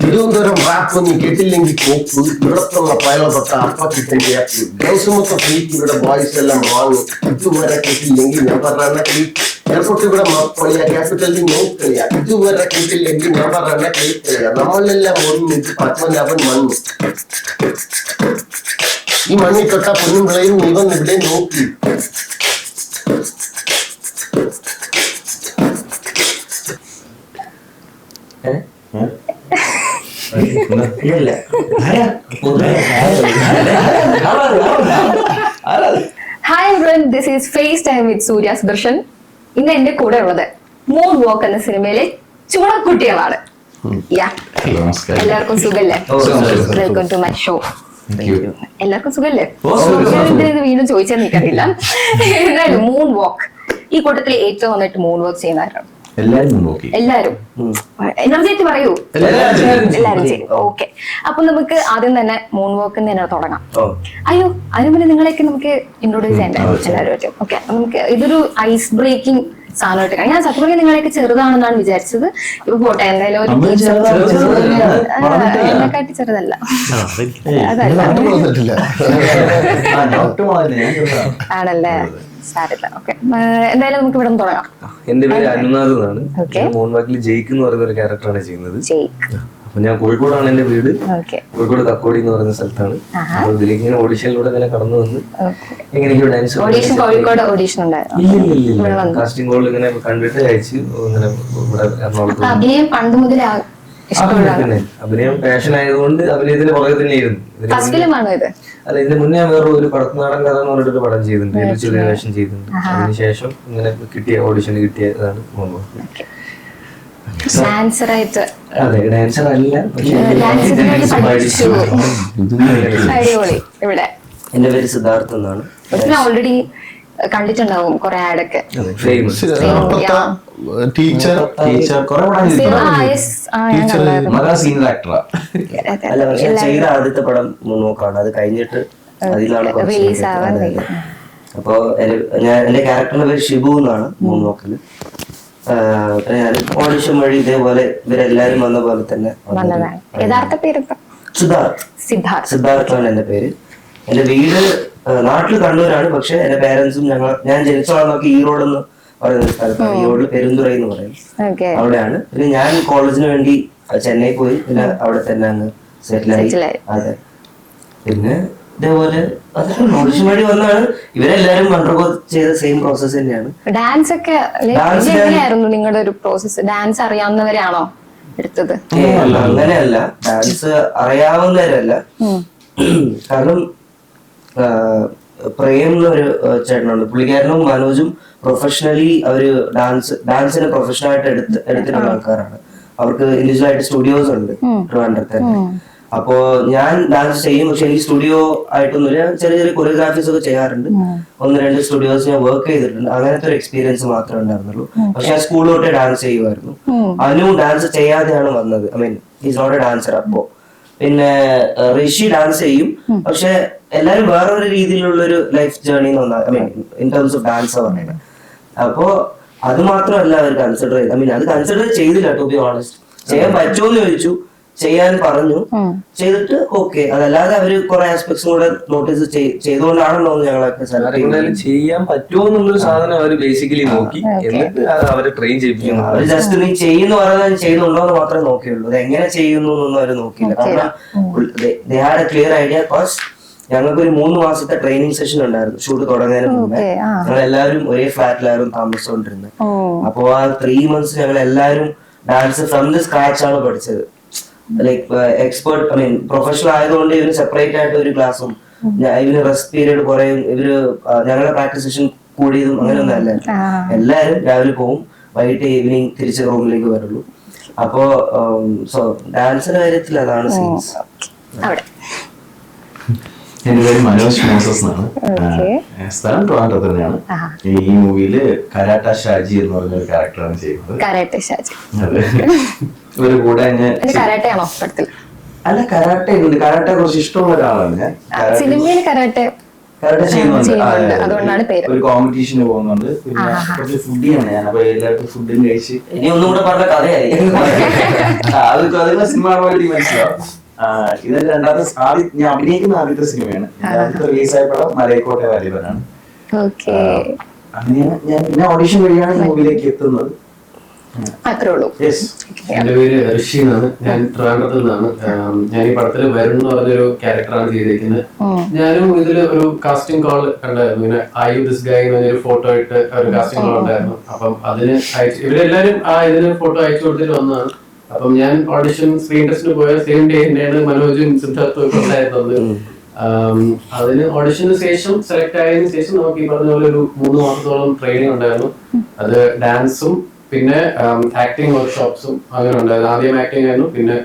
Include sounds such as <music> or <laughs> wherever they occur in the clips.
Thiruvananthapuram rap നീ കേട്ടില്ലെങ്കിൽ കോപ്പ് ഇവിടത്തുള്ള പയല തൊട്ട അപ്പക്കിട്ടേക്ക് ഗൗസമൊക്കെ ഫ്രീക്ക് ഇവിടെ ബോയ്സ് എല്ലാം വാങ്ങും. ഇതുവരെ കേട്ടില്ലെങ്കിൽ ഞാൻ പറഞ്ഞ ക്ലീക്ക് എയർപോർട്ട് ഇവിടെ മപ്പളിയ ക്യാപിറ്റലിൽ നോക്കളിയ ഇതുവരെ കേട്ടില്ലെങ്കിൽ ഞാൻ പറഞ്ഞ ക്ലീക്കളിയ നമ്മളെല്ലാം ഒന്നിച്ച് പത്മനാഭൻ മണ്ണു ഈ മണ്ണിൽ തൊട്ട പൊന്നും വിളയും ഇവൻ ഇവിടെ നോക്കി. ഇല്ല hi everyone this is face time with Surya Sudarshan ഇന്ന് എന്റെ കൂടെ ഉള്ളത് മൂൺ വോക്ക് എന്ന സിനിമയിലെ ചുണക്കുട്ടികളാണ്. യാ എല്ലാവർക്കും സുഖല്ലേ. Welcome to my show. എല്ലാവർക്കും സുഖല്ലേ? വീണ്ടും ചോദിച്ചാൽ എനിക്കറിയില്ല. <laughs> മൂൺ വാക്ക് ഈ കൂട്ടത്തിൽ ഏറ്റവും നന്നായിട്ട് മൂൺ വർക്ക് ചെയ്യുന്ന ആരാണ്? എല്ലാരും എനർജി പറയൂ. എല്ലാവരും എല്ലാരും ചെയ്യും. ഓക്കെ. അപ്പൊ നമുക്ക് ആദ്യം തന്നെ മൂൺ വോക്ക് തന്നെ തുടങ്ങാം. അയ്യോ അതിന് മുന്നേ നിങ്ങളെയൊക്കെ നമുക്ക് ഇൻട്രോഡ്യൂസ് ചെയ്യാൻ പറ്റും ഓക്കെ. നമുക്ക് ഇതൊരു ഐസ് ബ്രേക്കിംഗ് സാധനമായിട്ട് കാണാം. ഞാൻ സത്യം പറഞ്ഞാൽ നിങ്ങളെയൊക്കെ ചെറുതാണെന്നാണ് വിചാരിച്ചത്. ഇപ്പൊ പോട്ടെ എന്തായാലും ഒരു. എന്നെക്കാട്ടി ചെറുതല്ല. ആണല്ലേ? സാരില്ല. ഓക്കെ എന്തായാലും നമുക്ക് ഇവിടെ നിന്ന് തുടങ്ങാം. എന്റെ പേര് അനുനാഥ് എന്നാണ്. മോൺവാക്കിൽ ജയിക്ക് എന്ന് പറയുന്ന ഒരു ക്യാരക്ടറാണ് ചെയ്യുന്നത്. അപ്പൊ ഞാൻ കോഴിക്കോടാണ് എന്റെ വീട്. കോഴിക്കോട് കക്കോടി എന്ന് പറയുന്ന സ്ഥലത്താണ്. ആഹാ. അപ്പൊ ഇതിലേക്ക് ഇങ്ങനെ ഓഡിഷനിലൂടെ ഇങ്ങനെ കടന്നു വന്ന് എങ്ങനെയൊക്കെയോ ഡാൻസ് വന്നു. കാസ്റ്റിംഗ് കോൾ ഇങ്ങനെ കണ്ടിട്ട് അയച്ച് ഇങ്ങനെ ഇവിടെ എറണാകുളത്ത് അഭിനയം പാഷൻ ആയതുകൊണ്ട് അഭിനയത്തിന്റെ പുറകെ തന്നെയായിരുന്നു. ഇത്? അല്ല ഇതിന് മുന്നേ വേറെ ഒരു കഥ എന്ന് പറഞ്ഞിട്ട് പടം ചെയ്തിട്ടുണ്ട്. ഇതിൽ ചെയ്തിട്ടുണ്ട്. അതിനുശേഷം ഇങ്ങനെ കിട്ടിയ ഓഡിഷന് കിട്ടിയതാണ് മോൺവാക്ക് ഡാൻസർ ആയിട്ട് അതെ ഡാൻസർ അല്ല അടിപൊളി ഇവിടെ. എന്റെ പേര് സിദ്ധാർത്ഥ് എന്നാണ്. ഓൾറെഡി കണ്ടിട്ടുണ്ടാവും കുറെ ആഡൊക്കെ ഫേമസ് ടീച്ചർ ടീച്ചർ സീനിയർ ആക്ടറാ അല്ല പക്ഷെ ചെയ്ത ആദ്യത്തെ പടം മുന്നോക്കാണ്. അത് കഴിഞ്ഞിട്ട് അതിലാണ്. അപ്പോ ഞാൻ എന്റെ ക്യാരക്ടറിന്റെ പേര് ഷിബു എന്നാണ് മൂന്നോക്കിൽ. ഞാൻ ഓഡിഷൻ വഴി ഇതേപോലെ ഇവരെല്ലാരും വന്ന പോലെ തന്നെ വന്നതാണ്. യഥാർത്ഥ പേര് സിദ്ധാർത്ഥ്. സിദ്ധാർത്ഥ്. സിദ്ധാർത്ഥാണ് എന്റെ പേര്. എന്റെ വീട് ആ, നാട്ടിൽ കണ്ണൂരാണ് പക്ഷെ എന്റെ പേരൻസും ഞങ്ങൾ ഞാൻ ജനിച്ച വളർന്നൊക്കെ ഈറോഡ് എന്ന് പറയുന്ന സ്ഥലത്താണ് ഈറോഡിൽ പെരുന്തുറ എന്ന് പറയും. അവിടെയാണ്. പിന്നെ ഞാൻ കോളേജിന് വേണ്ടി ചെന്നൈ പോയി. പിന്നെ അവിടെ തന്നെ അങ്ങ് സെറ്റിലായി ആയി. അതെ. പിന്നെ ഇതേപോലെ ഓഡിഷൻ വഴി വന്നാണ് ഇവരെല്ലാരും അണ്ടർഗോ ചെയ്ത സെയിം പ്രോസസ് തന്നെയാണ്. ഡാൻസ് ഒക്കെ ഡാൻസ് എങ്ങനെയായിരുന്നു നിങ്ങളുടെ ഒരു പ്രോസസ് ഡാൻസ് അറിയാവുന്നവരാണോ എടുത്തത്? അങ്ങനെയല്ല. ഡാൻസ് അറിയാവുന്നവരല്ല. <clears throat> കാരണം ആ, പ്രേം എന്നൊരു ആ, ചേട്ടനുണ്ട്. പുള്ളിക്കാരനും മനോജും പ്രൊഫഷണലി അവർ ഡാൻസ് ഡാൻസിനെ പ്രൊഫഷണൽ ആയിട്ട് എടുത്ത് എടുത്തിട്ടുള്ള ആൾക്കാരാണ്. അവർക്ക് ഇൻഡിവിജ്വൽ ആയിട്ട് സ്റ്റുഡിയോസ് ഉണ്ട് ട്രിവാൻഡ്രത്ത്. തന്നെ അപ്പോ ഞാൻ ഡാൻസ് ചെയ്യും. പക്ഷെ എനിക്ക് സ്റ്റുഡിയോ ആയിട്ടൊന്നുമില്ല. ചെറിയ ചെറിയ കൊറിയോഗ്രാഫീസ് ഒക്കെ ചെയ്യാറുണ്ട്. ഒന്ന് രണ്ട് സ്റ്റുഡിയോസ് ഞാൻ വർക്ക് ചെയ്തിട്ടുണ്ട്. അങ്ങനത്തെ ഒരു എക്സ്പീരിയൻസ് മാത്രമേ ഉണ്ടായിരുന്നുള്ളൂ. പക്ഷെ ഞാൻ സ്കൂളിൽ തൊട്ടേ ഡാൻസ് ചെയ്യുമായിരുന്നു. അതിനും ഡാൻസ് ചെയ്യാതെയാണ് വന്നത്. I mean is not a dancer അപ്പോ. പിന്നെ ഋഷി ഡാൻസ് ചെയ്യും. പക്ഷെ എല്ലാരും വേറൊരു രീതിയിലുള്ള ഒരു life journey I mean in terms of dance പറയുന്നത്. അപ്പോ അത് മാത്രമല്ല അവർ കൺസിഡർ ചെയ്ത് ഐ മീൻ അത് കൺസിഡർ ചെയ്തില്ല ടു ബി ഓണസ്റ്റ് ചെയ്യാൻ പറ്റുമോ എന്ന് ചോദിച്ചു. ചെയ്യാൻ പറഞ്ഞു. ചെയ്തിട്ട് ഓക്കെ അതല്ലാതെ അവർ കുറെ ആസ്പെക്ട്സും കൂടെ നോട്ടീസ് ചെയ്തുകൊണ്ടാണല്ലോ ഞങ്ങളൊക്കെ സെലക്ട് ചെയ്യാൻ പറ്റുമോ എന്നുള്ളൊരു സാധനം അവർ ബേസിക്കലി നോക്കി. എന്നിട്ട് അവർ ട്രെയിൻ ചെയ്യിപ്പിക്കുന്നു. അവർ ജസ്റ്റ് നീ ചെയ്യുന്ന പറഞ്ഞാൽ ചെയ്യുന്നുണ്ടോ എന്ന് മാത്രമേ നോക്കിയുള്ളൂ. അത് എങ്ങനെ ചെയ്യുന്നു എന്നൊന്നും അവർ നോക്കിയില്ല. കാരണം they had a clear idea because ഞങ്ങൾക്ക് ഒരു മൂന്ന് മാസത്തെ ട്രെയിനിങ് സെഷൻ ഉണ്ടായിരുന്നു. ഷൂട്ട് തുടങ്ങുന്നതിന് മുമ്പേ. ഞങ്ങൾ എല്ലാവരും ഒരേ ഫ്ലാറ്റിലായിരുന്നു താമസിച്ചുകൊണ്ടിരുന്നത് ഓ. അപ്പോ ആ ത്രീ മന്ത്സ് ഞങ്ങൾ എല്ലാവരും ഡാൻസ് ഫ്രം ദി സ്ക്രാച്ച് ആണ് പഠിച്ചത്. Like expert I mean professional ആയതുകൊണ്ട് ഇവർ സെപ്പറേറ്റ് ആയിട്ട് ഒരു ക്ലാസ്സും ഇവർ റെസ്റ്റ് പീരീഡ് കുറയും ഇവർ ഞങ്ങളുടെ പ്രാക്ടീസ് സെഷൻ കൂടിയതും അങ്ങനെയൊന്നും അല്ല. എല്ലാവരും രാവിലെ പോവും വൈകിട്ട് ഈവനിങ് തിരിച്ച് റൂമിലേക്ക് വരുള്ളൂ. അപ്പോ സോ ഡാൻസിന്റെ കാര്യത്തിൽ അതാണ് സീൻസ് അവിടെ. എന്റെ പേര് മനോജ് മോസസ് എന്നാണ് സ്ഥലം ട്രിവാൻഡ്രത്ത് തന്നെയാണ്. ഈ മൂവിയിൽ കരാട്ട ഷാജി എന്ന് പറഞ്ഞ ഒരു ക്യാരക്ടറാണ് ചെയ്യുന്നത് ഒരു കൂടെ അല്ല കരാട്ടെ ഉണ്ട് കരാട്ടെ കുറച്ച് ഇഷ്ടമുള്ള ഒരാളാണ്. ഞാൻ സിനിമയിൽ കരാട്ടെ കരാട്ടെ ചെയ്യുന്നുണ്ട്. ഒരു കോമ്പറ്റീഷന് പോകുന്നുണ്ട്. പിന്നെ. കുറച്ച് ഫുഡിയാണ് ഞാൻ. അപ്പൊ എല്ലാവർക്കും ഫുഡും കഴിച്ച് ഇനി ഒന്നും കൂടെ പറഞ്ഞ കഥയായി. <laughs> അത് കഥ സിനിമ മനസ്സിലാവും. ഇത് രണ്ടാമത്തെ ആദ്യ ഞാൻ അഭിനയിക്കുന്ന ആദ്യത്തെ സിനിമയാണ്. ആദ്യത്തെ റിലീസായ പടം മലയക്കോട്ടെ വാലിബനാണ് ഓക്കെ. അങ്ങനെ ഞാൻ പിന്നെ ഓഡിഷൻ വഴിയാണ് ഈ മൂവിയിലേക്ക് എത്തുന്നത്. എന്റെ പേര് ഋഷി എന്നാണ് ഞാൻ ട്രിവാൻഡ്രത്തിൽ നിന്നാണ്. ഞാൻ ഈ പടത്തിൽ വരുൺ എന്ന് പറഞ്ഞൊരു ക്യാരക്ടറാണ് ചെയ്തിരിക്കുന്നത്. ഞാനും ഇതിൽ ഒരു കാസ്റ്റിംഗ് കോൾ കണ്ടായിരുന്നു. ഇങ്ങനെ ഐ യു ദിസ് ഗൈ എന്നൊരു ഫോട്ടോ ഇട്ട് ഒരു കാസ്റ്റിംഗ് കോൾ ഉണ്ടായിരുന്നു. അപ്പം അതിന് അയച്ചു ഇവരെല്ലാരും ആ ഇതിന് ഫോട്ടോ അയച്ചു കൊടുത്തിട്ട് വന്നതാണ്. അപ്പം ഞാൻ ഓഡിഷൻ സ്ക്രീൻ ടെസ്റ്റിന് പോയ സെയിം ഡേ തന്നെയാണ് മനോജും സിദ്ധാർത്ഥും ഒക്കെ ഉണ്ടായിരുന്നത് അതിന് ഓഡിഷന് ശേഷം സെലക്ട് ആയതിനു ശേഷം നമുക്ക് ഈ പറഞ്ഞ പോലെ ഒരു മൂന്ന് മാസത്തോളം ട്രെയിനിങ് ഉണ്ടായിരുന്നു. അത് ഡാൻസും പിന്നെ ആക്ടിങ് വർക്ക്ഷോപ്സും അങ്ങനെ ഉണ്ടായിരുന്നു. ആദ്യം ആക്ടിങ് ആയിരുന്നു പിന്നെ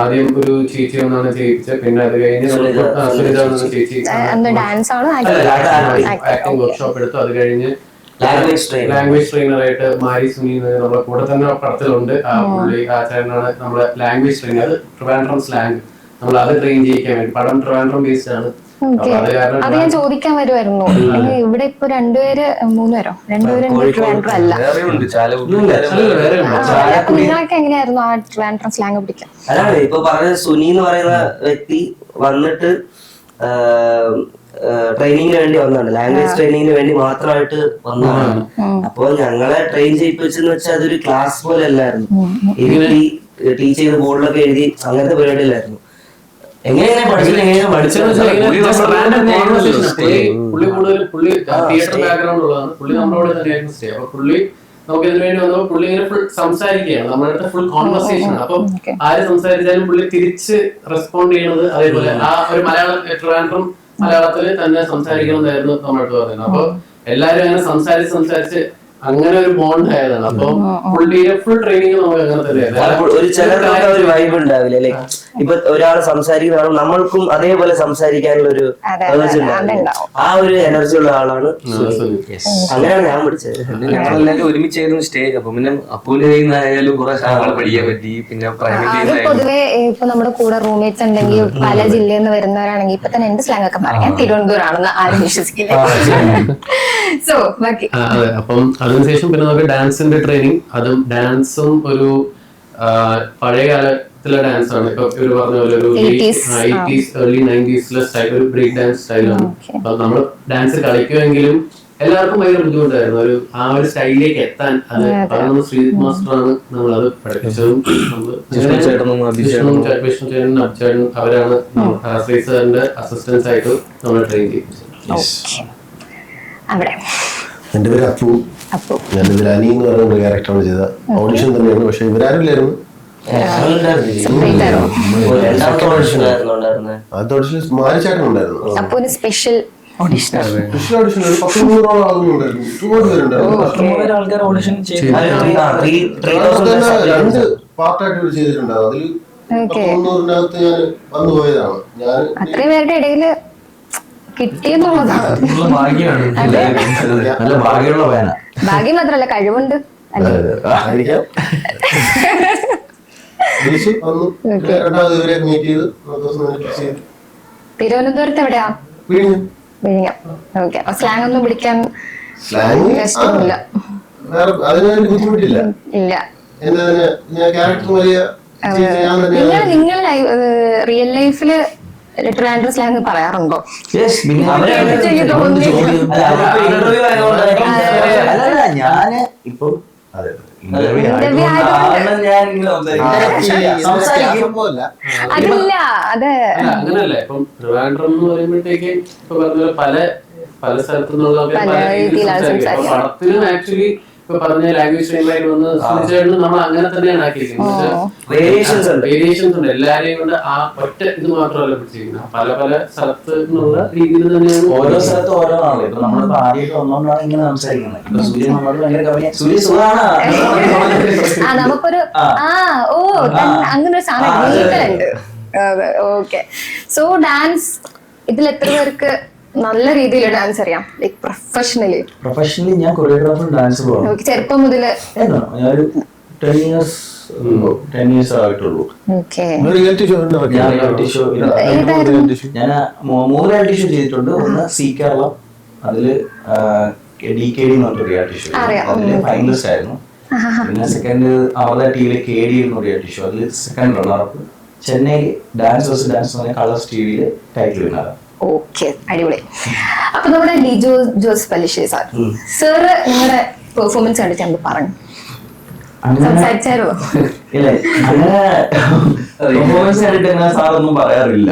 ആദ്യം ഒരു ചേച്ചി ഒന്നാണ് ചെയ്യിപ്പിച്ചത്. പിന്നെ അത് കഴിഞ്ഞ് സുനിത. ചേച്ചി. എന്താ ഡാൻസ് ആണോ? ആക്ടിങ് വർക്ക്ഷോപ്പ് എടുത്തു. അത് കഴിഞ്ഞ് ലാംഗ്വേജ് ട്രെയിനർ ആയിട്ട് മാരി സുനി നമ്മുടെ കൂടെ തന്നെ പടത്തിലുണ്ട്. ആ പുള്ളി ആ ചേട്ടനാണ് നമ്മുടെ ലാംഗ്വേജ് ട്രെയിനർ അത് ട്രിവാൻഡ്രം സ്ലാങ് നമ്മൾ അത് ട്രെയിൻ ചെയ്യിക്കാൻ വേണ്ടി. പടം ട്രിവാൻഡ്രം ബേസ്ഡ് ആണ്. അത് ഞാൻ ചോദിക്കാൻ വരുമായിരുന്നു ഇവിടെ ഇപ്പൊ രണ്ടുപേര് മൂന്നുപേരോ? രണ്ടുപേരും ട്രിവാൻഡ്രം അല്ല. അപ്പൊ നിങ്ങളൊക്കെ എങ്ങനെയായിരുന്നു ആ ട്രിവാൻഡ്രം സ്ലാങ് പിടിക്കാൻ? അതാണ്. ഇപ്പൊ പറഞ്ഞ സുനി എന്ന് പറയുന്ന വ്യക്തി വന്നിട്ട് ട്രെയിനിങ്ങിന് വേണ്ടി വന്നതാണ്. ലാംഗ്വേജ് ട്രെയിനിങ്ങിന് വേണ്ടി മാത്രമായിട്ട് വന്നതാണ്. അപ്പോൾ ഞങ്ങളെ ട്രെയിൻ ചെയ്യിപ്പിച്ചെന്ന് വെച്ചാൽ അതൊരു ക്ലാസ് പോലെ അല്ലായിരുന്നു ഇരുത്തി ടീച്ച് ചെയ്ത് ബോർഡിലൊക്കെ എഴുതി അങ്ങനത്തെ പരിപാടിയിലായിരുന്നു എങ്ങനെയാണ് പഠിച്ചത് എങ്ങനെയാണ് പഠിച്ചത് അപ്പൊ നമുക്ക് ഇതിനു വേണ്ടി വന്നപ്പോൾ പുള്ളി ഇങ്ങനെ ഫുൾ സംസാരിക്കുകയാണ്. നമ്മുടെ അടുത്ത് ഫുൾ കോൺവെർസേഷൻ അപ്പം Okay. ആര് സംസാരിച്ചാലും പുള്ളി തിരിച്ച് റെസ്പോണ്ട് ചെയ്യുന്നത് അതേപോലെ. ആ ഒരു മലയാളം ട്രിവാൻഡ്രം മലയാളത്തിൽ തന്നെ സംസാരിക്കണം എന്നായിരുന്നു അടുത്ത് പറയുന്നത്. അപ്പൊ എല്ലാരും അങ്ങനെ സംസാരിച്ച് സംസാരിച്ച് അങ്ങനെ ഒരു ബോണ്ട് ആയതാണ്. അപ്പൊ പുള്ളിയുടെ ഫുൾ ട്രെയിനിങ് നമുക്ക് അങ്ങനെ അപ്പോൾ ഒരു ചിലർക്ക് ഒരു വൈബ് ഉണ്ടാവില്ല. ഇപ്പൊ ഒരാൾ സംസാരിക്കുന്ന ആളും നമ്മൾക്കും അതേപോലെ സംസാരിക്കാനുള്ള ഒരു. ആ ഒരു എനർജി ഉള്ള ആളാണ്. അങ്ങനെയാണ് ഞാൻ പഠിച്ചത്. ഒരുമിച്ച് ഒരുമിച്ചായിരുന്നു സ്റ്റേ അപ്പൊ പിന്നെ അപ്പൂന്റെ കയ്യിൽ നിന്നായാലും കുറെ സാധനങ്ങൾ പഠിക്കാൻ പറ്റി. പിന്നെ പൊതുവെ ഇപ്പൊ നമ്മുടെ കൂടെ റൂംമേറ്റ്സ് ഉണ്ടെങ്കിൽ പല ജില്ലയിൽ നിന്ന് വരുന്നവരാണെങ്കിൽ ഇപ്പൊ തന്നെ എന്ത് സ്ലാങ് ഒക്കെ പറയാം? തിരുവനന്തപുരം ആണെന്ന് ആരും വിശ്വസിക്കില്ല. <laughs> സോ ബാക്കി അതെ. അപ്പം അതിനുശേഷം പിന്നെ നമുക്ക് ഡാൻസിന്റെ ട്രെയിനിങ് അതും ഡാൻസും ഒരു പഴയ കാലത്തിലെ ഡാൻസ് ആണ് ഇപ്പൊ ഒരു പറഞ്ഞ പോലെ ഒരു 80s, ആ. എയ്റ്റീസ് ഏർലി നയന്റീസിലെ സ്റ്റൈൽ ഒരു ബ്രേക്ക് ഡാൻസ് സ്റ്റൈലാണ് അപ്പൊ നമ്മൾ ഡാൻസ് കളിക്കുമെങ്കിലും എല്ലാവർക്കും ഭയങ്കര ബുദ്ധിമുട്ടായിരുന്നു. ഒരു ആ ഒരു സ്റ്റൈലിലേക്ക് എത്താൻ. അത് പറയുന്നത് ശ്രീജിത് മാസ്റ്റർ ആണ് നമ്മൾ അത് പഠിപ്പിച്ചതും <laughs> വിഷ്ണു ചേട്ടനും അഭി വിഷ്ണു ചേ- ചേട്ടനും അവരാണ് ശ്രീ സാറിന്റെ അസിസ്റ്റൻസ് ആയിട്ട് നമ്മൾ ട്രെയിൻ ചെയ്യിപ്പിച്ചത്. അവിടെ. എന്റെ പേര് അപ്പു. അപ്പു. ഞാൻ അനി എന്ന് പറയുന്ന ഒരു ക്യാരക്ടറാണ് ചെയ്തത്. ഓഡിഷൻ തന്നെയാണ് പക്ഷെ ഇവരാരും ഇല്ലായിരുന്നു സെപ്പറേറ്റ് ആയിരുന്നു ഓഡിഷൻ മാരിച്ചാട്ടൻ ഉണ്ടായിരുന്നു. സ്പെഷ്യൽ ഓഡിഷൻ സ്പെഷ്യൽ ഓഡിഷൻ ഒരു പത്ത് മുന്നൂറോളം ആളുകൾ ഉണ്ടായിരുന്നു. ഒരുപാട് പേരുണ്ടായിരുന്നു. രണ്ട്. പാർട്ടായിട്ട് ഇവർ അതിൽ ഞാൻ വന്നു പോയതാണ്. ഞാൻ അത്രയും പേരുടെ ഇടയിൽ കിട്ടിയെന്നുള്ളതാണ്. നല്ല ഭാഗ്യമുള്ള ഭാഗ്യം മാത്രല്ല കഴിവുണ്ട്. തിരുവനന്തപുരത്ത് എവിടെയാ? പിഴിഞ്ഞു വിഴിഞ്ഞം. ഓക്കെ. സ്ലാങ് ഒന്നും പിടിക്കാൻ ഇല്ല. നിങ്ങൾ റിയൽ ലൈഫിൽ സ്ലാങ് പറയാറുണ്ടോ? ഞാൻ ഇപ്പൊ അതില്ല അത് അല്ല അങ്ങനല്ല ഇപ്പം ട്രിവാൻഡ്രം എന്ന് പറയുമ്പോഴത്തേക്ക് ഇപ്പൊ പറഞ്ഞ പോലെ പല സ്ഥലത്തു നിന്നുള്ള. പടത്തിലും ആക്ച്വലി ഇപ്പൊ പറഞ്ഞ ലാംഗ്വേജ് ട്രെയിനിലായിട്ട് വന്ന് നമ്മൾ അങ്ങനെ തന്നെയാണ് ആക്കിയിരിക്കുന്നത്. വേരിയേഷൻസ് ഉണ്ട്. വേരിയേഷൻസ് ഉണ്ട്. എല്ലാരെയും കൊണ്ട് ആ ഒറ്റ ഇത് മാത്രമല്ല പിടിച്ചിരിക്കുന്നത്. പല പല സ്ഥലത്ത് നിന്നുള്ള രീതിയിൽ തന്നെയാണ് ഓരോ സ്ഥലത്ത് ഓരോ ആൾ ഇപ്പൊ നമ്മളിപ്പോ ആദ്യമായിട്ട് വന്നോണ്ടാണ് ഇങ്ങനെ സംസാരിക്കുന്നത്. ഇപ്പൊ സൂര്യ നമ്മളോട് ഭയങ്കര കവിഞ്ഞ സൂര്യ സുഖാണ്. ആ നമുക്കൊരു ആ. ഓ അങ്ങനെ ഒരു സാധനം അതെ, അതെ. ഓക്കെ. സോ ഡാൻസ് ഇതിൽ എത്ര പേർക്ക് നല്ല രീതിയിൽ ഡാൻസ് അറിയാം. ലൈക് പ്രൊഫഷണലി പ്രൊഫഷണലി ഞാൻ കൊറിയോഗ്രാഫർ ഡാൻസ് പോകും ചെറുപ്പം മുതൽ ഞാനൊരു ടെൻ ഇയേഴ്സ് ടെൻ ഇയേഴ്സ് ആയിട്ടുള്ളൂ. ഓക്കെ റിയാലിറ്റി ഷോ ഞാൻ റിയാലിറ്റി ഷോ ഞാൻ മൂന്ന് റിയാലിറ്റി ഷോ ചെയ്തിട്ടുണ്ട്. ഒന്ന് സി കേരള. അതിൽ ഡി കെ ഡി എന്ന് പറഞ്ഞ റിയാലിറ്റി ഷോ. അതിൽ ഫൈനലിസ്റ്റ് ആയിരുന്നു. പിന്നെ സെക്കൻഡ് അവരുടെ ടിവിയിൽ കെ ഡി എന്ന് റിയാലിറ്റി ഷോ അതിൽ second runner up Chennai dance versus dance എന്ന് പറഞ്ഞ കളേഴ്സ് ടിവിയിൽ ടൈറ്റിൽ വിന്നർ ഓക്കെ അടിപൊളി. അപ്പൊ നമ്മുടെ ലിജോ ജോസ് പലിശേ സാർ സാറ് നിങ്ങളുടെ പെർഫോമൻസ് കണ്ടിട്ട് എന്ത് പറഞ്ഞു. സംസാരിച്ചായിരുന്നോ ഇല്ല അങ്ങനെ പെർഫോമൻസ് കണ്ടിട്ട് അങ്ങനെ സാറൊന്നും പറയാറില്ല.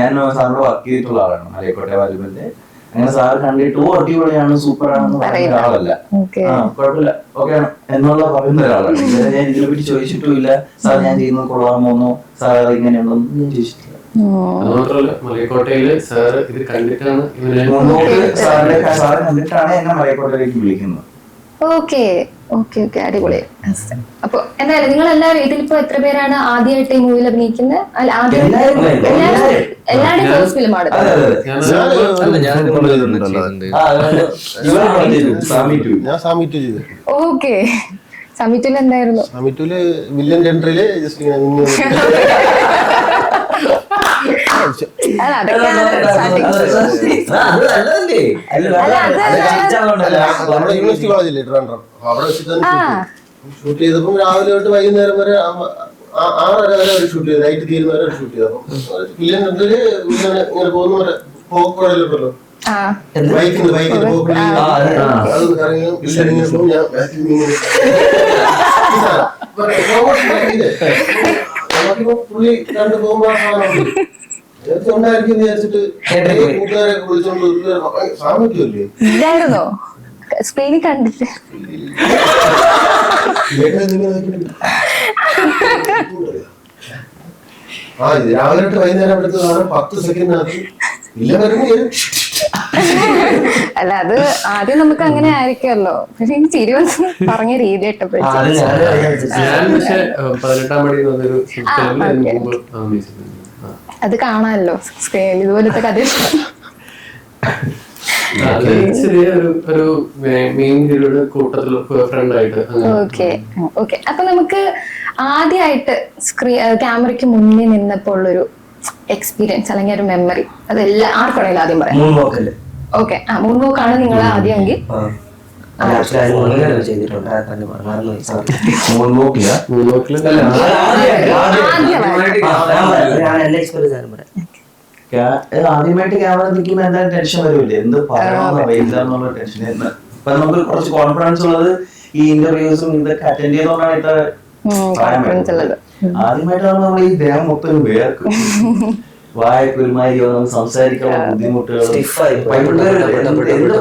ഞാൻ സാറിനോട് വർക്ക് ചെയ്തിട്ടുള്ള ആളാണ്. മലയക്കോട്ടെ വാലിബലിന്റെ അങ്ങനെ സാർ കണ്ടിട്ട് ഓ അടിപൊളിയാണ് സൂപ്പർ ആണെന്ന് പറയുന്ന ആളല്ല ഒരാളല്ല. കുഴപ്പമില്ല. ഓക്കെ എന്നുള്ള പറയുന്ന ഒരാളാണ്. ഞാൻ ഇതിനെ പറ്റി ചോദിച്ചിട്ടുമില്ല. സാർ ഞാൻ ചെയ്യുന്നത് കൊള്ളാമോന്നോ സാർ അത് ഇങ്ങനെയുണ്ടെന്ന് ഞാൻ ചോദിച്ചിട്ടില്ല. അത് മാത്രമല്ല മലയക്കോട്ടയിൽ സാറ് ഇത് കണ്ടിട്ടാണ് സാറ് എന്നെ മലയക്കോട്ടയിലേക്ക് വിളിക്കുന്നത്. ഓക്കെ. Okay okay. അടിപൊളി. അപ്പൊ എന്തായാലും നിങ്ങൾ എല്ലാവരും ഇതിലിപ്പോ എത്ര പേരാണ് ആദ്യമായിട്ട് ഈ മൂവിയിൽ അഭിനയിക്കുന്നത്? അല്ല ആദ്യം എല്ലാവരും ഫസ്റ്റ് ഫിലിമാണ് ഓക്കെ. സമിറ്റിൽ എന്തായിരുന്നു? വില്ലൻ ജസ്റ്റ് <laughs> ഇങ്ങനെ നിന്ന് അല്ല അതൊക്കെയാണ് starting. അല്ല, അത് നമ്മുടെ യൂണിവേഴ്സിറ്റി കോളേജില്ലേ ട്രിവാൻഡ്രം അവിടെ വെച്ചിട്ട് ഷൂട്ട് ചെയ്തപ്പോൾ രാവിലെ തൊട്ട് വൈകുന്നേരം വരെ ആറര വരെ ഒരു ഷൂട്ട് ചെയ്തു. നൈറ്റ് തീരുന്ന വരെ ഷൂട്ട് ചെയ്തു. അപ്പം വില്ലൻ ജനറൽ വില്ലൻ ഇങ്ങനെ പോകുന്ന പോലെ പോക്കോടല്ലോ ആ. ബൈക്കിന് ബൈക്കിന് പോക്കുടൽ ആ, അതെ, കറങ്ങി വില്ലൻ ഇങ്ങനെ പോകും. ഞാൻ ബാക്കിൽ ഇങ്ങനെ <laughs> പുള്ളി കണ്ട് പോകുമ്പോ ഉണ്ടായിരിക്കും വിചാരിച്ചിട്ട് കൂട്ടുകാരെ വിളിച്ചോണ്ട് ഇല്ലായിരുന്നോ? സ്ക്രീനിൽ കണ്ടിട്ട്. ആ ഇത് രാവിലെ തൊട്ട് വൈകുന്നേരം എടുത്ത് കാണാൻ പത്ത് സെക്കൻഡിനകത്ത് ഇല്ല വരുമ്പോ അല്ല അത് ആദ്യം നമുക്ക് അങ്ങനെ ആയിരിക്കുമല്ലോ. പക്ഷെ എനിക്ക് ചിരി വന്ന് പറഞ്ഞ രീതി ആ, ഇട്ടപ്പോഴത്തേക്കും അത് കാണാമല്ലോ സ്ക്രീനിൽ ഇതുപോലത്തെ കഥ. അത് ചെറിയ ഒരു ഒരു മെയിൻ ഹീറോയുടെ കൂട്ടത്തിൽ ഫ്രണ്ട് ആയിട്ട് അങ്ങനെ. ഓക്കെ ഓക്കെ അപ്പൊ നമുക്ക് ആദ്യമായിട്ട് സ്ക്രീ ക്യാമറയ്ക്ക് മുന്നിൽ നിന്നപ്പോൾ ഉള്ളൊരു എക്സ്പീരിയൻസ് അല്ലെങ്കിൽ ഒരു മെമ്മറി അതെല്ലാം ആർക്കാണെങ്കിലും ആദ്യം പറയാം. ഓക്കെ ആ മൂന്ന് നോക്കാണ് നിങ്ങൾ ആദ്യമെങ്കിൽ ചെയ്തിട്ടുണ്ട്. ആദ്യമായിട്ട് ക്യാമറ നിൽക്കുമ്പോ എന്തായാലും ടെൻഷൻ വരില്ലേ എന്ത് ടെൻഷൻ ഇപ്പൊ നമുക്ക് കുറച്ച് കോൺഫിഡൻസ് ഉള്ളത് ഈ ഇന്റർവ്യൂസും ഇതൊക്കെ അറ്റൻഡ് ചെയ്തോണ്ടാണ് ഇത്ര. ആദ്യമായിട്ടാണ് നമ്മൾ ഈ ദേഹം മൊത്തം വേർക്കും. <laughs> വായൊക്കെ ഒരുമാതിരി വന്ന് സംസാരിക്കാനുള്ള ബുദ്ധിമുട്ടുകൾ. എന്ത്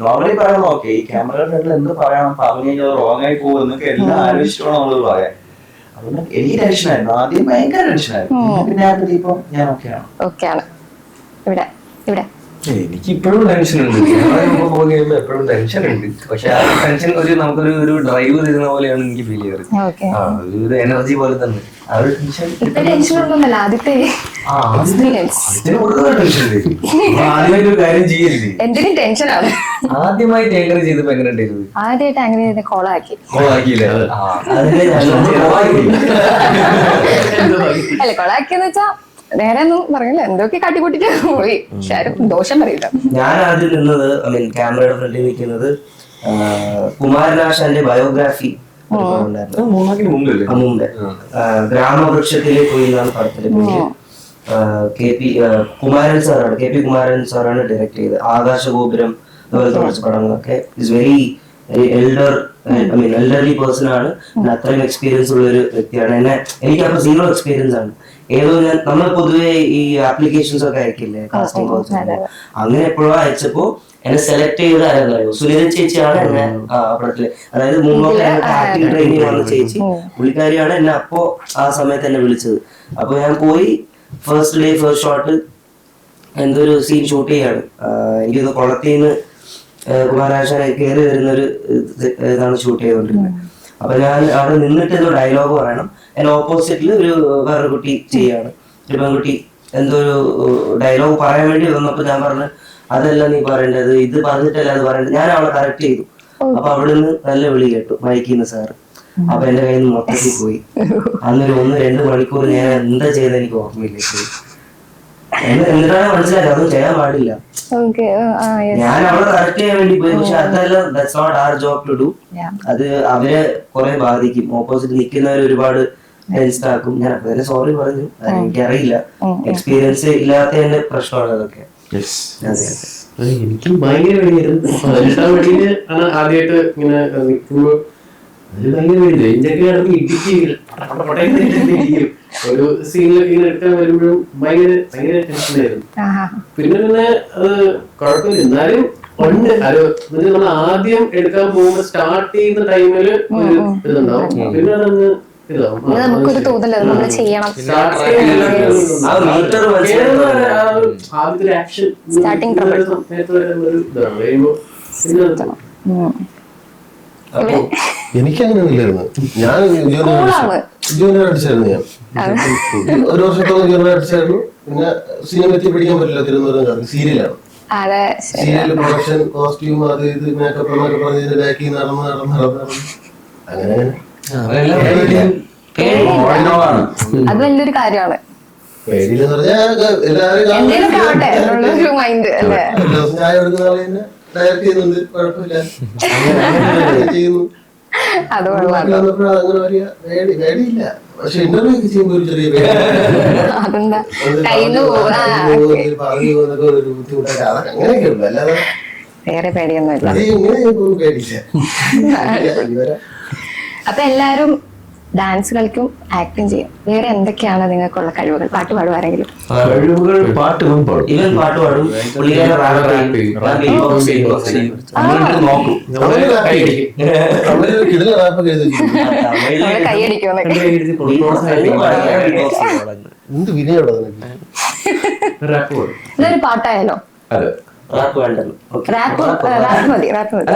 നോർമലി പറയണം ഓക്കെ ഈ ക്യാമറ ഫ്രണ്ടിൽ എന്ത് പറയണം പറഞ്ഞു കഴിഞ്ഞാൽ റോങ് ആയി പോകും എന്നൊക്കെ എല്ലാം ആലോചിച്ചിട്ടാണ് നമ്മൾ പറയാൻ അതുകൊണ്ട് എനിക്ക് ടെൻഷനായിരുന്നു ആദ്യം ഭയങ്കര ടെൻഷനായിരുന്നു പിന്നെ ഞാൻ ഇപ്പം ഞാൻ ഓക്കെയാണ് ഓക്കെയാണ് ഇവിടെ ഇവിടെ. എനിക്ക് ഇപ്പോഴും ടെൻഷൻ ഉണ്ട്. പോയി കഴിയുമ്പോ എപ്പോഴും ടെൻഷൻ ഉണ്ട്. പക്ഷെ ആ ടെൻഷൻ ഒരു നമുക്കൊരു ഒരു ഡ്രൈവ് തരുന്ന പോലെയാണ് എനിക്ക് ഫീൽ ചെയ്യാറ്. ആ ഒരു എനർജി പോലെ തന്നെ. ആ ഒരു ടെൻഷൻ ആദ്യമായിട്ട് ഒരു കാര്യം ചെയ്യരുത് എന്തിനും ടെൻഷനാണ് ആദ്യമായിട്ട് എങ്ങനെ ചെയ്തപ്പോ എങ്ങനെ ഉണ്ടായിരുന്നു? ആദ്യമായിട്ട് അങ്ങനെ കോളാക്കി കോളാക്കിയില്ലേ ആ അതിനെ ഞാൻ <laughs> അല്ല കൊളാക്കിയെന്ന് വെച്ചാ നേരെ ഒന്നും പറയില്ല. എന്തൊക്കെ കാട്ടിക്കൂട്ടിട്ട് പോയി. പക്ഷെ ആരും ദോഷം പറയില്ല. ഞാൻ ആദ്യം നിന്നത് ഐ മീൻ ക്യാമറയുടെ ഫ്രണ്ടിൽ നിൽക്കുന്നത് കുമാരനാശാന്റെ ബയോഗ്രാഫി ഗ്രാമവൃക്ഷത്തിലേക്ക് മുമ്പേ. ഗ്രാമവൃക്ഷത്തിലെ പോയി എന്നാണ് പടത്തിലെ പേര് കെ പി കുമാരൻ സാറാണ് കെ പി കുമാരൻ സാറാണ് ഡയറക്ട് ചെയ്തത്. ആകാശഗോപുരം അതുപോലത്തെ കുറച്ച് പടങ്ങളൊക്കെ. It's very elder I mean elderly person ആണ്. അത്രയും എക്സ്പീരിയൻസ് ഉള്ള ഒരു വ്യക്തിയാണ്. എന്നെ എനിക്ക് അപ്പൊ സീറോ എക്സ്പീരിയൻസ് ആണ്. ഏതോ ഞാൻ നമ്മൾ പൊതുവെ ഈ ആപ്ലിക്കേഷൻസ് ഒക്കെ അയക്കില്ലേ കാസ്റ്റിംഗ് അങ്ങനെ എപ്പോഴും അയച്ചപ്പോ എന്നെ സെലക്ട് ചെയ്ത ആരെന്നറിയോ? സുനിത ചേച്ചിയാണ് എന്നെ പടത്തിൽ. അതായത് മുമ്പൊക്കെ ആക്ടിംഗ് ട്രെയിനിങ് വന്ന ചേച്ചി. പുള്ളിക്കാരിയാണ് എന്നെ അപ്പോ ആ സമയത്ത് എന്നെ വിളിച്ചത്. അപ്പൊ ഞാൻ പോയി ഫസ്റ്റ് ഡേ ഫസ്റ്റ് ഷോട്ട് എന്തോ ഒരു സീൻ ഷൂട്ട് ചെയ്യാണ്. എനിക്കൊന്ന് കുളത്തിൽ കുളത്തിന്ന് കുമാരാശാൻ കയറി വരുന്ന ഒരു ഇത് ഇതാണ് ഷൂട്ട് ചെയ്തുകൊണ്ടിരുന്നത് അപ്പൊ ഞാൻ അവിടെ നിന്നിട്ട് എന്തോ ഡയലോഗ് പറയണം. എന്റെ ഓപ്പോസിറ്റിൽ ഒരു വേറൊരു കുട്ടി ചെയ്യാണ്. ഒരു പെൺകുട്ടി എന്തോ ഒരു ഡയലോഗ് പറയാൻ വേണ്ടി വന്നപ്പോ ഞാൻ പറഞ്ഞു അതല്ല നീ പറയേണ്ടത്. ഇത് പറഞ്ഞിട്ടല്ല അത് പറയേണ്ടത്. ഞാൻ അവളെ കറക്റ്റ് ചെയ്തു. അപ്പൊ അവിടെ നിന്ന് നല്ല വിളി കേട്ടു മൈക്കിന്ന് സാറ്. അപ്പൊ എന്റെ കയ്യിൽ നിന്ന് മൊത്തത്തിൽ പോയി. അന്നൊരു ഒന്ന് രണ്ട് മണിക്കൂർ ഞാൻ എന്താ ചെയ്തെന്ന് എനിക്ക് ഓർമ്മയില്ല. എന്നിട്ടാണ് മനസ്സിലായത്. അതൊന്നും ചെയ്യാൻ പാടില്ല. ഞാൻ അവിടെ കറക്റ്റ് ചെയ്യാൻ വേണ്ടി പോയി. പക്ഷെ അതല്ല that's not our job to do അത് അവരെ കുറെ ബാധിക്കും. ഓപ്പോസിറ്റ് നിൽക്കുന്നവർ ഒരുപാട് ടെൻസ്ഡ് ആക്കും ഞാൻ അപ്പൊ തന്നെ സോറി പറഞ്ഞു എനിക്കറിയില്ല. എക്സ്പീരിയൻസ് ഇല്ലാത്തതിന്റെ പ്രശ്നമാണ് അതൊക്കെ. അതെ അതെ. എനിക്ക് ഭയങ്കര പേടിയായിരുന്നു. <laughs> പതിനെട്ടാം വെടിയിൽ ആണ് ആദ്യമായിട്ട് ഇങ്ങനെ നിൽക്കുമ്പോ അതിൽ ഭയങ്കര പേടിയില്ല ഇന്ത്യയ്ക്ക് കിടന്ന് ഇടിക്കും ഒരു സീനിലൊക്കെ ഇങ്ങനെ എടുക്കാൻ വരുമ്പോഴും ഭയങ്കര ഭയങ്കര ടെൻഷനായിരുന്നു പിന്നെ പിന്നെ അത് കുഴപ്പമില്ല. എന്നാലും ഉണ്ട്. അത് എന്നിട്ട് നമ്മൾ ആദ്യം എടുക്കാൻ പോകുമ്പോ സ്റ്റാർട്ട് ചെയ്യുന്ന ടൈമിൽ ഒരു ഇതുണ്ടാവും. പിന്നെ അതങ്ങ് ഇതാവും. നമുക്കൊരു തോന്നൽ നമ്മൾ ചെയ്യണം. ഇതാണ് കഴിയുമ്പോ പിന്നെ അത് ഉം. എനിക്ക് അങ്ങനെ ഇല്ലായിരുന്നു ഞാൻ. ജൂനിയർ അടിച്ചായിരുന്നു ഞാൻ. ഒരു വർഷത്തോളം ജൂനിയർ അടിച്ചായിരുന്നു. പിന്നെ സിനിമ എത്തി പിടിക്കാൻ പറ്റില്ല തിരുവനന്തപുരം സീരിയലാണ്. അതെ സീരിയൽ പ്രൊഡക്ഷൻ കോസ്റ്റ്യൂം അത് ഇത് മേക്കപ്പ് എന്നൊക്കെ പറഞ്ഞ് ഇതിന്റെ ബാക്കിൽ നടന്ന് നടന്ന് നടന്ന് അങ്ങനെ അത് വലിയൊരു കാര്യമാണ്. പേടിയില്ലെന്ന് പറഞ്ഞാൽ എല്ലാവരും മൈൻഡ് അല്ലേ? ഡയറക്റ്റ് ചെയ്യുന്നുണ്ട്. കുഴപ്പമില്ല. ചെയ്യുന്നു. അത് അതെന്താ? കയ്യിന്ന് വേറെ പേടിയൊന്നുമില്ല. <laughs> അപ്പൊ എല്ലാരും ഡാൻസ് കളിക്കും ആക്ടിങ് ചെയ്യും. വേറെ എന്തൊക്കെയാണ് നിങ്ങൾക്കുള്ള കഴിവുകൾ? പാട്ട് പാടുവാരെങ്കിലും? കഴിവുകൾ പാട്ട് ഇവൻ പാട്ട് പാടും. കൈയടിക്കും. <laughs> ഇതൊരു പാട്ടായാലോ? അതെ. റാപ്പ് വേണ്ടെന്ന്. റാപ്പ് റാപ്പ് മതി റാപ്പ് മതി.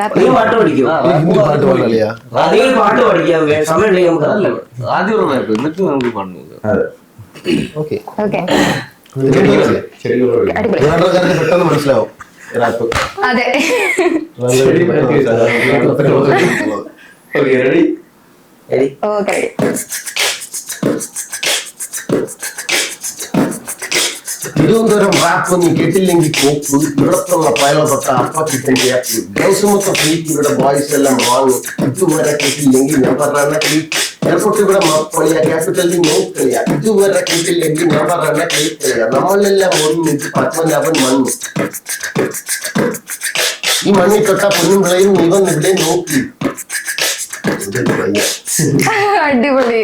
റാപ്പ് നീ പാട്ട് പഠിക്കും. നീ ഒരു പാട്ട് പഠിക്കാം. സമയം ഉണ്ടെങ്കിൽ നമുക്ക് അതല്ല ആദ്യം ഒരു റാപ്പ് എന്നിട്ട് നമുക്ക് പാടുന്നു അതെ. ഓക്കെ ഓക്കെ പെട്ടെന്ന് മനസ്സിലാവും. അതെ. ഓക്കെ റെഡി എടി ഓക്കെ തിരുവനന്തപുരം റാപ്പ് നീ കേട്ടില്ലെങ്കിൽ കോപ്പ് ഇവിടത്തുള്ള പയലപ്പെട്ട ആപ്പ് ഗ്ലൗസ് മൊത്തം ഫ്രീക്ക് ഇവിടെ ബോയ്സ് എല്ലാം വാങ്ങി. ഇതുവരെ കേട്ടില്ലെങ്കിൽ ഞാൻ പറഞ്ഞ ക്ലീക്ക് എയർപോർട്ട് ഇവിടെ മപ്പളിയ ക്യാപിറ്റലിൽ നോക്കളിയ ഇതുവരെ കേട്ടില്ലെങ്കിൽ ഞാൻ പറഞ്ഞ ക്ലീക്കളിയ നമ്മളെല്ലാം ഒന്നിച്ച് പത്മനാഭൻ മണ്ണ്. ഈ മണ്ണിൽ തൊട്ട പൊന്നും വിളയും ഇവൻ ഇവിടെ നോക്കി. <laughs> അടിപൊളി.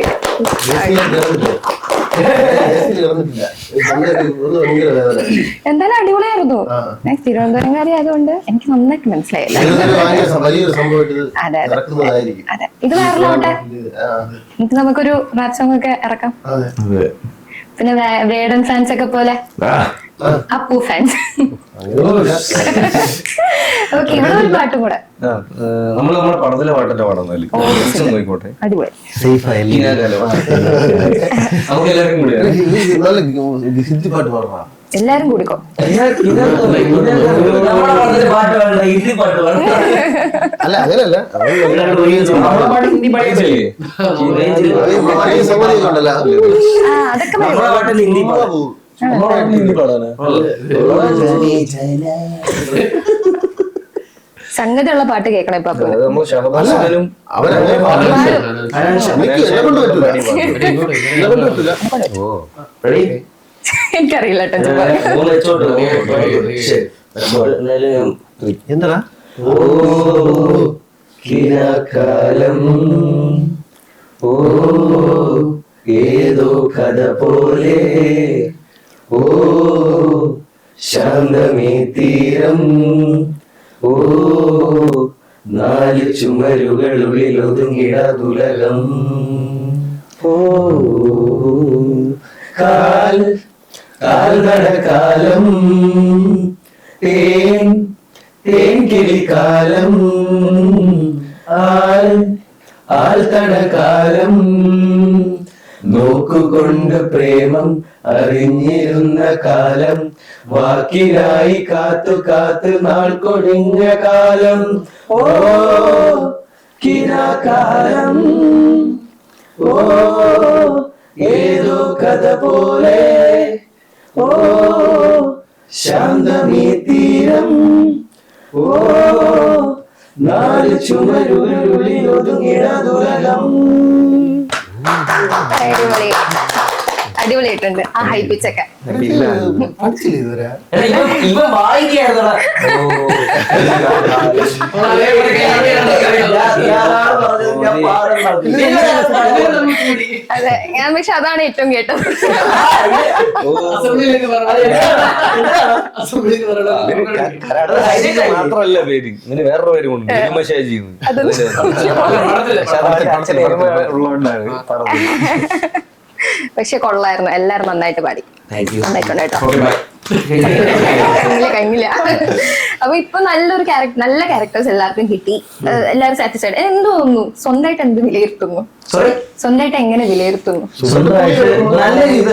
എന്തായാലും അടിപൊളിയായിരുന്നു. ഞാൻ തിരുവനന്തപുരംകാരി ആയതുകൊണ്ട് എനിക്ക് നന്നായിട്ട് മനസ്സിലായില്ല അതെ, അതെ. അതെ ഇത് വേറെ. എന്നിട്ട് നമുക്കൊരു റാപ്പ് സോങ് ഒക്കെ ഇറക്കാം അതെ. അതെ പിന്നെ വേഡൻ ഫാൻസ് ഒക്കെ പോലെ. ആ. അപ്പു ഫാൻസ്. ഓക്കെ ഇവിടെ ഒരു പാട്ടും കൂടെ. നമ്മൾ നമ്മുടെ പടത്തിലെ പാട്ടല്ലേ അടിപൊളി. ഈനാകാലം. നമുക്ക് എല്ലാവർക്കും കൂടി പാട്ട് പാടാ എല്ലാരും കൂടിക്കോ അല്ല അങ്ങനല്ല. സംഗതിയുള്ള പാട്ട് കേൾക്കണം ഇപ്പൊ അപ്പു. എനിക്കറിയില്ല എന്താ? കിനാക്കാലം ഓ ഏതോ കഥ പോലെ ഓ ശാന്തമേ തീരം ഓ നാല് ചുമരുകളുള്ളിൽ ഒതുങ്ങിടതുലകം ഓ കാൽ കാൽ നടക്കാലം തേൻ തേൻ കിളിക്കാലം. ആൽ ആൽ തടകാലം നോക്കുകൊണ്ട് പ്രേമം അറിഞ്ഞിരുന്ന കാലം. വാക്കിനായി കാത്തു കാത്തു നാൾ കൊടിഞ്ഞ കാലം. ഓ കിനാകാലം. ഓ ഏതോ കഥ പോലെ ഓ ശാന്തമീ തീരം. ഓ നാല് ചുമരുകളിൽ ഒതുങ്ങിട ദുരകം അടിപൊളി. അടിപൊളിയായിട്ടുണ്ട്. ആ ഇതുവരെ? എടാ, അതെ ഞാൻ പക്ഷെ അതാണ് ഏറ്റവും കേട്ടത്. മാത്രമല്ല പേര്. ഇങ്ങനെ വേറൊരു പേരും കൊണ്ട് ഭീമശാജി പക്ഷെ കൊള്ളായിരുന്നു. എല്ലാരും നന്നായിട്ട് പാടി. നന്നായിട്ടുണ്ടായിട്ടോ ഓക്കെ ബൈ കഴിഞ്ഞില്ല അപ്പൊ ഇപ്പൊ നല്ലൊരു ക്യാരക്ടർ നല്ല ക്യാരക്ടേഴ്സ് എല്ലാവർക്കും കിട്ടി. എല്ലാവരും സാറ്റിസ്ഫൈഡ് എന്ത് തോന്നുന്നു? സ്വന്തമായിട്ട് എന്ത് വിലയിരുത്തുന്നു? സ്വന്തമായിട്ട് എങ്ങനെ വിലയിരുത്തുന്നു? നല്ല രീതിയിൽ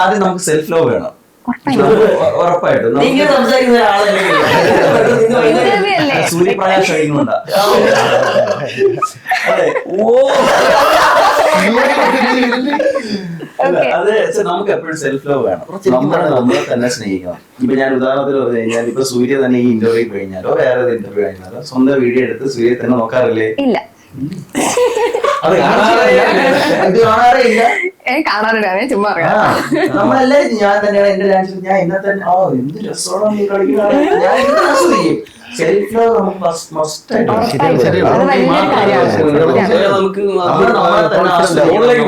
ആദ്യം നമുക്ക് സെൽഫ് ലവ് വേണം. ഉറപ്പായിട്ടും. നമുക്ക് ഉറപ്പായിട്ടും. നീ ഇങ്ങനെ നമുക്ക് സംസാരിക്കുന്ന ഒരാളല്ലേ Interview അല്ലേ? അതെ. ഓ. അത് നമുക്ക് എപ്പോഴും സെൽഫ് ലവ് വേണം നമ്മളെ നമ്മളെ തന്നെ സ്നേഹിക്കണം. ഇപ്പൊ ഞാൻ ഉദാഹരണത്തിന് പറഞ്ഞു കഴിഞ്ഞാൽ ഇപ്പൊ സൂര്യ തന്നെ ഈ ഇന്റർവ്യൂ കഴിഞ്ഞാലോ വേറെ ഇന്റർവ്യൂ കഴിഞ്ഞാലോ സ്വന്തം വീഡിയോ എടുത്ത് സൂര്യ തന്നെ നോക്കാറില്ലേ? ഇല്ല. അത് കാണാറില്ല ഞാൻ കാണാറുണ്ട് ഞാൻ ചുമ്മാ ആ, പറയാം ഞാൻ തന്നെയാണ് എന്റെ ഡാൻസ് ഞാൻ എന്നെ തന്നെ ഓ എന്ത് രസമാണ് നീ കളിക്കുന്നത്. ഞാൻ എന്ത് സെൽഫ് ലവ് നമുക്ക്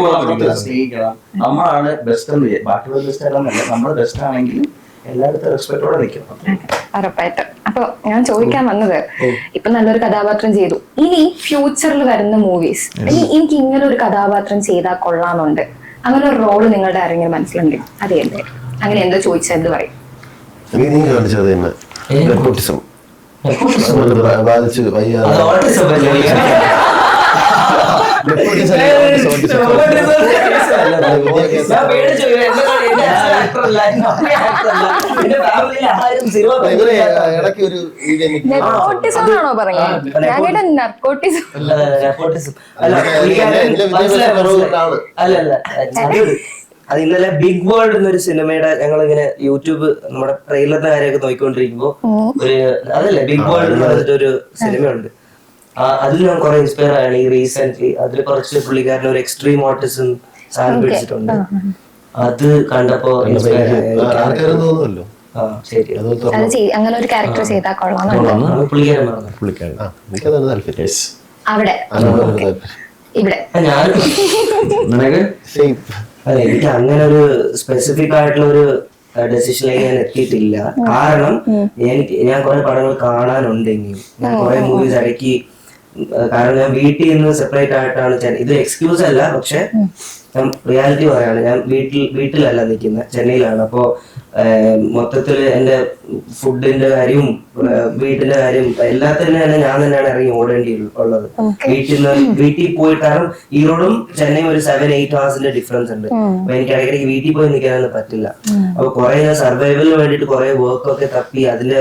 നമുക്ക് സ്നേഹിക്കണം. നമ്മളാണ് ബെസ്റ്റ് എന്ന് ബാക്കിയുള്ള ബെസ്റ്റ് അല്ലെന്നല്ല നമ്മൾ ബെസ്റ്റ് ആണെങ്കിൽ എല്ലായിടത്തും റെസ്പെക്ടോടെ നിൽക്കണം ഉറപ്പായിട്ടും. അപ്പൊ ഞാൻ ചോദിക്കാൻ വന്നത് ഇപ്പൊ നല്ലൊരു കഥാപാത്രം ചെയ്തു. ഇനി ഫ്യൂച്ചറിൽ വരുന്ന മൂവീസ് എനിക്ക് ഇങ്ങനെ ഒരു കഥാപാത്രം ചെയ്താൽ കൊള്ളാന്നുണ്ട് അങ്ങനെ ഒരു റോൾ നിങ്ങളുടെ ആരെങ്കിലും മനസ്സിലുണ്ട് അതെ എന്തേ അങ്ങനെ എന്തോ ചോദിച്ചാൽ എന്ത് പറയും. നീ കാണിച്ചത് തന്നെ. നെപ്പോട്ടിസം ബാധിച്ച് വയ്യ ഇടയ്ക്ക് ഒരു ആണോ പറഞ്ഞത് നർക്കോട്ടിസം അത് ഇന്നലെ ബിഗ് വേൾഡ് എന്നൊരു സിനിമയുടെ ഞങ്ങൾ ഇങ്ങനെ യൂട്യൂബ് നമ്മുടെ ട്രെയിലറിന്റെ കാര്യമൊക്കെ നോക്കിക്കൊണ്ടിരിക്കുമ്പോ ഒരു അതല്ലേ ബിഗ് വേൾഡ് എന്ന് പറഞ്ഞിട്ടൊരു സിനിമയുണ്ട്. അതിൽ ഞാൻ കുറെ ഇൻസ്പയർ ആയി ഈ റീസെന്റ് അതിൽ കുറച്ച് പുള്ളിക്കാരൻ ഒരു എക്സ്ട്രീം ഓട്ടിസം സാധനം പിടിച്ചിട്ടുണ്ട്. അത് കണ്ടപ്പോ ഇൻസ്പയർ അങ്ങനെ ഒരു ക്യാരക്ടർ ചെയ്താൽ അവിടെ. ഇവിടെ. ഞാൻ എനിക്ക് അങ്ങനെ ഒരു സ്പെസിഫിക് ആയിട്ടുള്ള ഒരു ഡെസിഷനിലേക്ക് ഞാൻ എത്തിയിട്ടില്ല. കാരണം എനിക്ക് ഞാൻ കുറെ പടങ്ങൾ കാണാനുണ്ട് ഇനിയും. ഞാൻ കുറെ മൂവീസ് ഇടയ്ക്ക് കാരണം ഞാൻ വീട്ടിൽ നിന്ന് സെപ്പറേറ്റ് ആയിട്ടാണ് ഇത് എക്സ്ക്യൂസ് അല്ല പക്ഷെ ഞാൻ റിയാലിറ്റി പറയാണ്. ഞാൻ വീട്ടിൽ വീട്ടിലല്ല നിൽക്കുന്നത് ചെന്നൈയിലാണ്. അപ്പോ മൊത്തത്തിൽ എന്റെ ഫുഡിന്റെ കാര്യവും വീട്ടിന്റെ കാര്യം എല്ലാത്തിനും തന്നെ ഞാൻ തന്നെയാണ് ഇറങ്ങി ഓടേണ്ടി ഉള്ളത്. വീട്ടിൽ നിന്ന് വീട്ടിൽ പോയിട്ട് കാരണം ഈറോഡും ചെന്നൈ ഒരു സെവൻ എയ്റ്റ് ഹവേഴ്സിന്റെ ഡിഫറൻസ് ഉണ്ട്. അപ്പൊ എനിക്ക് ഇടയ്ക്കിടയ്ക്ക് വീട്ടിൽ പോയി നിൽക്കാനൊന്നും പറ്റില്ല. അപ്പൊ കുറെ സർവൈവലിന് വേണ്ടിയിട്ട് കുറെ വർക്ക് ഒക്കെ തപ്പി അതിന്റെ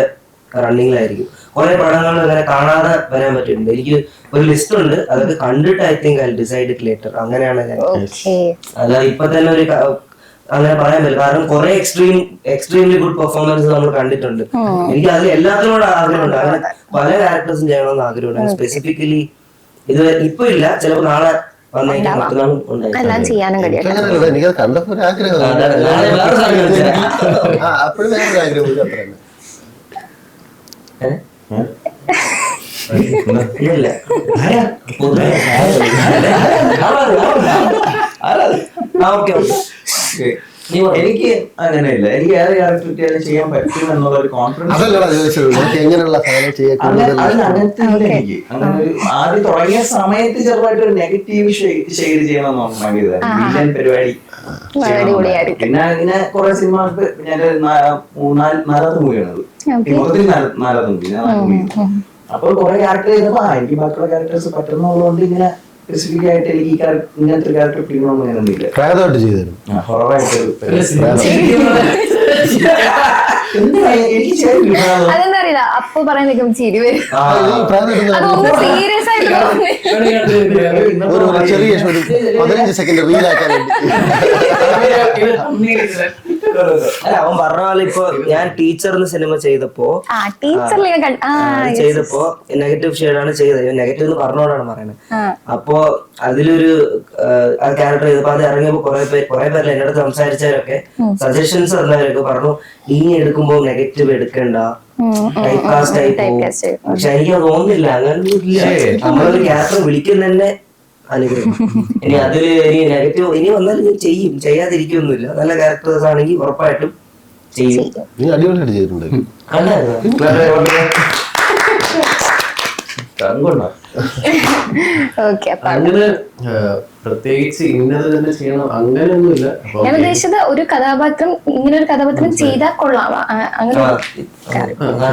റണ്ണിങ്ങിലായിരിക്കും കുറെ പടങ്ങൾ അങ്ങനെ കാണാതെ വരാൻ പറ്റുന്നുണ്ട് എനിക്ക് ഒരു ലിസ്റ്റ് ഉണ്ട്. അതൊക്കെ കണ്ടിട്ട് I think I decide it later അങ്ങനെയാണ് ഞാൻ. അത് അല്ല ഇപ്പൊ തന്നെ ഒരു അങ്ങനെ പറയാൻ പറ്റില്ല. കാരണം കുറെ എക്സ്ട്രീം എക്സ്ട്രീംലി ഗുഡ് പെർഫോമൻസ് നമ്മൾ കണ്ടിട്ടുണ്ട്. എനിക്ക് അതിൽ എല്ലാത്തിനോടും ആഗ്രഹമുണ്ട്. അങ്ങനെ പല ക്യാരക്ടേഴ്സും ചെയ്യണമെന്ന് ആഗ്രഹമുണ്ട്. സ്പെസിഫിക്കലി ഇത് ഇപ്പൊ ഇല്ല. ചിലപ്പോ നാളെ എല്ലാം ചെയ്യാനും എനിക്കത് കണ്ടപ്പോ ഒരു ആഗ്രഹം. അപ്പോഴും വേറൊരു അത്ര? ഇല്ല ആരാ? Okay okay. എനിക്ക് അങ്ങനെയില്ല. എനിക്ക് ഏത് ക്യാരക്ടർ കിട്ടിയാലും ചെയ്യാൻ പറ്റും എന്നുള്ള ഒരു കോൺഫിഡൻസ് അതല്ലടാ ചോദിച്ചത്. നിനക്ക് എങ്ങനെയുള്ള സാധനം ചെയ്യാൻ കൂടുതൽ അങ്ങനത്തെ ഇല്ല എനിക്ക്. അങ്ങനെ ഒരു ആദ്യം തുടങ്ങിയ സമയത്ത് ചെറുതായിട്ട് ഒരു നെഗറ്റീവ് ഷെയ്ഡ് ചെയ്യണം എന്ന് ഭയങ്കര വില്ലൻ പരിപാടി. പിന്നെ ഇങ്ങനെ കുറെ സിനിമ ഞാൻ മൂന്നാൽ നാലാമത്തെ മൂവിയാണത്. മൊത്തത്തിൽ നാല- നാലാമത്തെ മൂവി നാലാമത്തെ മൂവി അപ്പൊ കുറെ ക്യാരക്ടർ ചെയ്തപ്പോ ആ എനിക്ക് ബാക്കിയുള്ള ക്യാരക്ടേഴ്സ് പറ്റുന്നുള്ളതുകൊണ്ട് ഇങ്ങനെ സ്പെസിഫിക് ആയിട്ട് എനിക്ക് ഈ character- ഇങ്ങനത്തെ ക്യാരക്ടർ ചെയ്യണമെന്ന് അങ്ങനെയൊന്നുമില്ല പ്രായമായിട്ട് ചെയ്തു ഹൊററായിട്ടൊരു എന്തിനാ എനിക്ക് ചെയ്യാൻ കിട്ടാതെ? അതെന്താ അറിയില്ല അല്ല അപ്പൊ പറയുന്ന ചിരി വരും. സീരിയസ് ആയിട്ട് ചെറിയ പതിനഞ്ച് സെക്കൻഡ് റീലാക്കാൻ വേണ്ടി. അല്ല അവൻ പറഞ്ഞ പോലെ ഇപ്പൊ ഞാൻ ടീച്ചർ എന്ന സിനിമ ചെയ്തപ്പോ ആ ടീച്ചറിൽ ചെയ്തപ്പോ നെഗറ്റീവ് ഷെയ്ഡാണ് ചെയ്തത്. നെഗറ്റീവ് എന്ന് പറഞ്ഞോടാണ് പറയുന്നത്. അപ്പോ അതിലൊരു ആ ക്യാരക്ടർ ചെയ്തപ്പോ അത് ഇറങ്ങിയപ്പോ കുറെ പേര് കുറെ പേര് എന്റെ അടുത്ത് സംസാരിച്ചവരൊക്കെ സജഷൻസ് തന്നവരൊക്കെ പറഞ്ഞു ഇനി എടുക്കുമ്പോ നെഗറ്റീവ് എടുക്കണ്ട. ടൈപ്പ് കാസ്റ്റ് ആയി പോകും. പക്ഷെ എനിക്ക് തോന്നുന്നില്ല. അങ്ങനെ നമ്മളൊരു ക്യാരക്ടർ വിളിക്കുന്ന തന്നെ അനുഗ്രഹം ഇനി അതിൽ ഇനി നെഗറ്റീവ് ഇനി വന്നാലും ഞാൻ ചെയ്യും. ചെയ്യാതിരിക്കൊന്നുമില്ല. നല്ല ക്യാരക്ടേഴ്സ് ആണെങ്കിൽ ഉറപ്പായിട്ടും ചെയ്യും. നീ അടിപൊളിയായിട്ട് ചെയ്തിട്ടുണ്ട്. അങ്ങനെ പ്രത്യേകിച്ച് ഇന്നത് തന്നെ ചെയ്യണം. അങ്ങനെയൊന്നുമില്ല. ഞാൻ ഉദ്ദേശിച്ചത് ഒരു കഥാപാത്രം ഇങ്ങനെ ഒരു കഥാപാത്രം ചെയ്താൽ കൊള്ളാം. അങ്ങനെ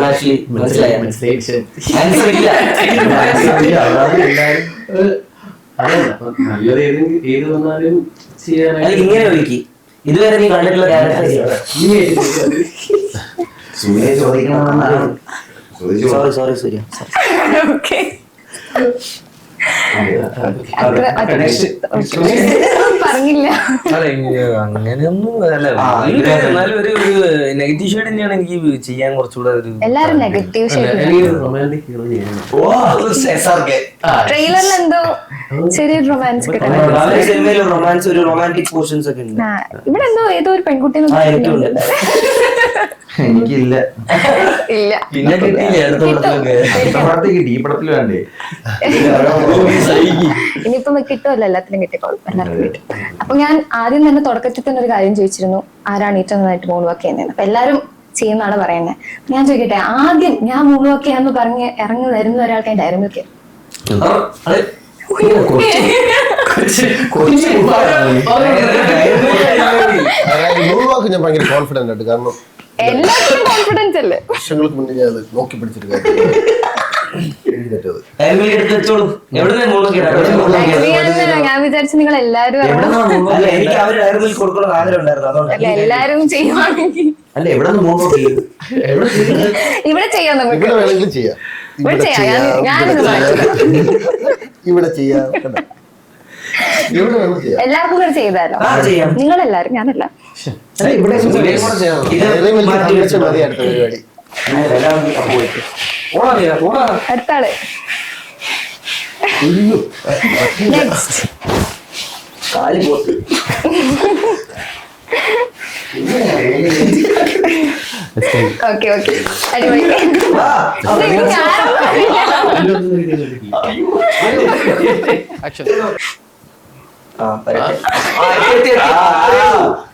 actually മനസ്സിലായി നല്ലത് ഏത് വന്നാലും ചെയ്യാനായിട്ട് ഇങ്ങനെ ഒഴുക്കി ഇതുവരെ നീ കണ്ടിട്ടുള്ള സൂര്യ ചോദിക്കണമെന്നാണ്. സോറി സോറി സൂര്യ ഓക്കെ ഇങ്ങ- അങ്ങനെയൊന്നും അല്ല ആ, ഒരു ഇത് എന്നാലും ഒരു നെഗറ്റീവ് ഷെയ്ഡ് തന്നെയാണ് എനിക്ക് ചെയ്യാൻ കുറച്ചുകൂടെ ഒരു എല്ലാരും നെഗറ്റീവ് ട്രെയിലറിൽ എന്തോ ചെറിയ റൊമാൻസ് റൊമാൻസ് ഒരു റൊമാന്റിക് പോർഷൻസ് ഒക്കെ ഉണ്ട് ഇവിടെ എന്തോ ഏതോ ഒരു പെൺകുട്ടി എനിക്കില്ല ഇല്ല പിന്നെ കിട്ടിയില്ല അടുത്ത പടത്തിലൊക്കെ അടുത്ത പടത്തിൽ കിട്ടി ഈ പടത്തിൽ വേണ്ടേ ഇനിയിപ്പം കിട്ടുമല്ലോ എല്ലാത്തിനും കിട്ടിക്കോളും എല്ലാവർക്കും കിട്ടും അപ്പൊ ഞാൻ ആദ്യം തന്നെ തുടക്കത്തിൽ തന്നെ ഒരു കാര്യം ചോദിച്ചിരുന്നു ആരാണ് ഏറ്റവും നന്നായിട്ട് മൂൺ വർക്ക് ചെയ്യുന്നത് അപ്പൊ എല്ലാരും ചെയ്യുന്നതാണ് പറയുന്നത്. ഞാൻ ചോദിക്കട്ടെ ആദ്യം ഞാൻ മൂൺ വർക്ക് ചെയ്യാന്ന് പറഞ്ഞ് ഇറങ്ങി വരുന്ന ഒരാൾക്ക് എന്റെ ഡയറി വാക്ക് ഞാൻ ഭയങ്കര കോൺഫിഡന്റ് ആയിട്ട് കാരണം എല്ലാത്തിനും കോൺഫിഡൻസ് അല്ലേ? വർഷങ്ങൾക്ക് മുന്നേ ഞാൻ അത് നോക്കി പിടിച്ചിട്ട് ഞാൻ വിചാരിച്ചു നിങ്ങൾ എല്ലാരും എനിക്ക് അവർ ഡയറി മിൽക്ക് കൊടുക്കണം ആഗ്രഹം ഉണ്ടായിരുന്നു അതുകൊണ്ട്. എല്ലാരും ചെയ്യുവാണെങ്കിൽ. അല്ല എവിടെ ഇവിടെ ചെയ്യാം നമുക്ക്. ഇവിടെ വേണമെങ്കിലും ചെയ്യാം. ഇവിടെ ഇവിടെ ചെയ്യാം. ചെയ്യാം. ഞാൻ- ഇവിടെ ഞാനിത് ചെയ്യാം. കണ്ടോ? ഇവിടെ വേണം ചെയ്യാം. എല്ലാവർക്കും കൂടെ ചെയ്താലോ? ആ, ചെയ്യാം. നിങ്ങളെല്ലാരും ഞാനല്ല. ഇവിടെ പരിപാടി. അടുത്താൾ. ഓക്കെ ഓക്കെ അടിപൊളി.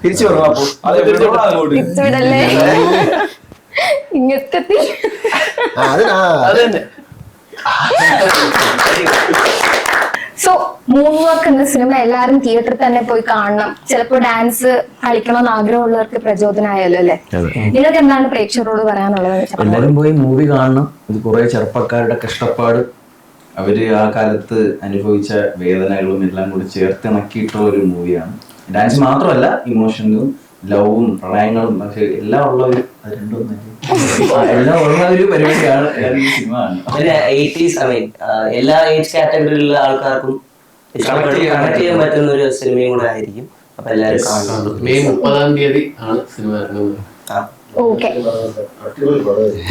തിരിച്ചു വിടല്ലേ അപ്പൊ. തിരിച്ചുവിടല്ലേ ഇങ്ങനത്തെ ആ, അതിനാ സോ മൂൺ വർക്ക് എന്ന സിനിമ എല്ലാരും തിയേറ്ററിൽ തന്നെ പോയി കാണണം. ചിലപ്പോ ഡാൻസ് കളിക്കണമെന്ന് ആഗ്രഹമുള്ളവർക്ക് പ്രചോദനമായല്ലോ അല്ലെ? നിങ്ങൾക്ക് എന്താണ് പ്രേക്ഷകരോട് പറയാനുള്ളത്? എല്ലാരും പോയി മൂവി കാണണം. ഇത് കുറെ ചെറുപ്പക്കാരുടെ കഷ്ടപ്പാട്. അവർ ആ കാലത്ത് അനുഭവിച്ച വേദനകളും എല്ലാം കൂടി ചേർത്തിണക്കിയിട്ടുള്ള ഒരു മൂവിയാണ് ഡാൻസ് മാത്രമല്ല ഇമോഷനും ലവും പ്രണയങ്ങളും പക്ഷെ എല്ലാം ഉള്ള ഒരു അത് രണ്ടും എല്ലാം ഉള്ള ഒരു പരിപാടിയാണ് ഈ സിനിമ എല്ലാ ഏജ് കാറ്റഗറിയിലുള്ള ആൾക്കാർക്കും കണക്ട് ചെയ്യാൻ പറ്റുന്ന ഒരു സിനിമയും കൂടെ ആയിരിക്കും. അപ്പൊ എല്ലാവരും കാണണം. മെയ് മുപ്പതാം തീയതി ആണ് സിനിമ ഇറങ്ങുന്നത്. ആ. ഓക്കെ. അടിപൊളി പടമായിരുന്നു.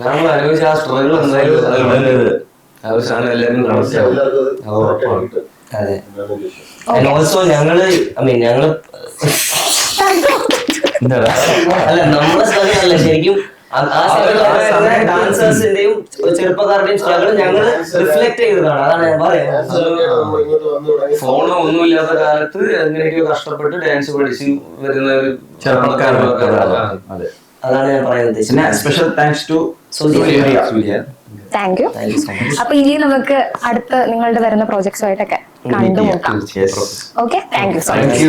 നമ്മൾ അനുഭവിച്ച ആ സ്ട്രഗിൾ എന്തായാലും ആവശ്യമാണ് എല്ലാവരും മനസ്സിലാവും എല്ലാവർക്കും അത് ഓൾസോ ഞങ്ങൾ ഐ മീൻ ഞങ്ങൾ അല്ല നമ്മളെ അല്ല ശരിക്കും ഡാൻസേഴ്സിന്റെയും ചെറുപ്പക്കാരുടെയും സ്ട്രഗിൾ ഞങ്ങൾ റിഫ്ലക്ട് ചെയ്തതാണ്. അതാണ് ഞാൻ പറയുന്നത്. ഫോണോ ഒന്നും ഇല്ലാത്ത കാലത്ത് എങ്ങനെയൊക്കെയോ കഷ്ടപ്പെട്ട് ഡാൻസ് പഠിച്ച് വരുന്ന ഒരു ചെറുപ്പക്കാരുടെ അതെ. അതാണ് ഞാൻ പറയാൻ പിന്നെ ഉദ്ദേശിച്ചത് special thanks to Surya. Thank you അപ്പൊ ഇനി നമുക്ക് അടുത്ത നിങ്ങളുടെ വരുന്ന പ്രോജക്ട്സുമായിട്ടൊക്കെ കണ്ടുമുട്ടാം. നോക്കാം okay thank you so much